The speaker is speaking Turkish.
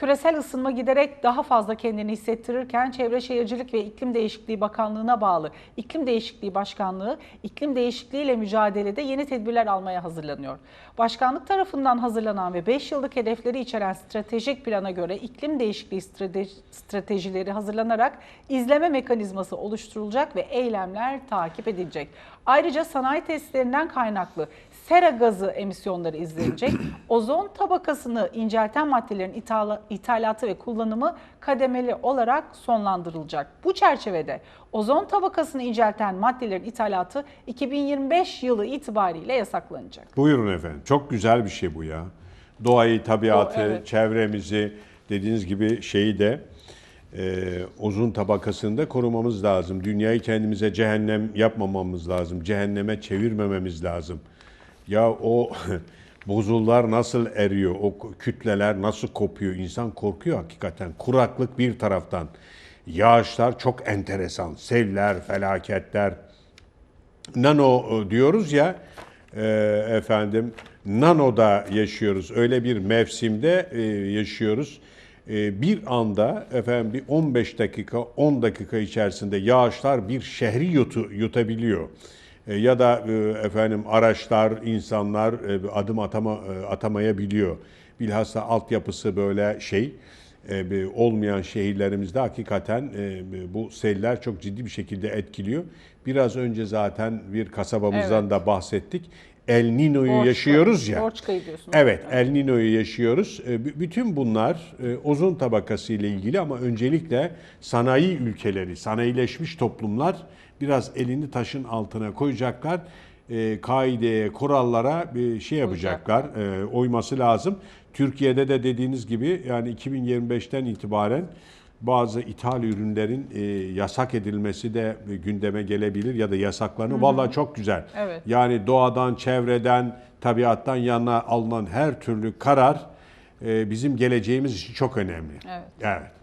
Küresel ısınma giderek daha fazla kendini hissettirirken Çevre Şehircilik ve İklim Değişikliği Bakanlığı'na bağlı İklim Değişikliği Başkanlığı iklim değişikliğiyle mücadelede yeni tedbirler almaya hazırlanıyor. Başkanlık tarafından hazırlanan ve 5 yıllık hedefleri içeren stratejik plana göre iklim değişikliği strate- stratejileri hazırlanarak izleme mekanizması oluşturulacak ve eylemler takip edilecek. Ayrıca sanayi tesislerinden kaynaklı sera gazı emisyonları izlenecek. Ozon tabakasını incelten maddelerin ithala- ithalatı ve kullanımı kademeli olarak sonlandırılacak. Bu çerçevede ozon tabakasını incelten maddelerin ithalatı 2025 yılı itibariyle yasaklanacak. Buyurun efendim. Çok güzel bir şey bu ya. Doğayı, tabiatı, O, evet. çevremizi, dediğiniz gibi şeyi de e, ozon tabakasını da korumamız lazım. Dünyayı kendimize cehennem yapmamamız lazım. Cehenneme çevirmememiz lazım. Ya o buzullar nasıl eriyor, o kütleler nasıl kopuyor, insan korkuyor hakikaten. Kuraklık bir taraftan, yağışlar çok enteresan, seller, felaketler, nano e, diyoruz ya e, efendim nanoda yaşıyoruz. Öyle bir mevsimde e, yaşıyoruz. E, bir anda efendim bir 15 dakika 10 dakika içerisinde yağışlar bir şehri yutu, yutabiliyor. E, ya da e, efendim araçlar, insanlar e, adım atama atamayabiliyor. Bilhassa altyapısı böyle şey olmayan şehirlerimizde hakikaten e, bu seller çok ciddi bir şekilde etkiliyor. Biraz önce zaten bir kasabamızdan da bahsettik. El Nino'yu yaşıyoruz ya. Borçka'yı diyorsunuz. Evet, El Nino'yu yaşıyoruz. E, Bütün bunlar e, ozon tabakası ile ilgili ama öncelikle sanayi ülkeleri, sanayileşmiş toplumlar biraz elini taşın altına koyacaklar. E, Kaideye, kurallara bir şey yapacaklar, e, oyması lazım. Türkiye'de de dediğiniz gibi yani 2025'ten itibaren bazı ithal ürünlerin e, yasak edilmesi de gündeme gelebilir ya da yasaklarını. Vallahi çok güzel. Evet. Yani doğadan, çevreden, tabiattan yana alınan her türlü karar e, bizim geleceğimiz için çok önemli. Evet. Evet.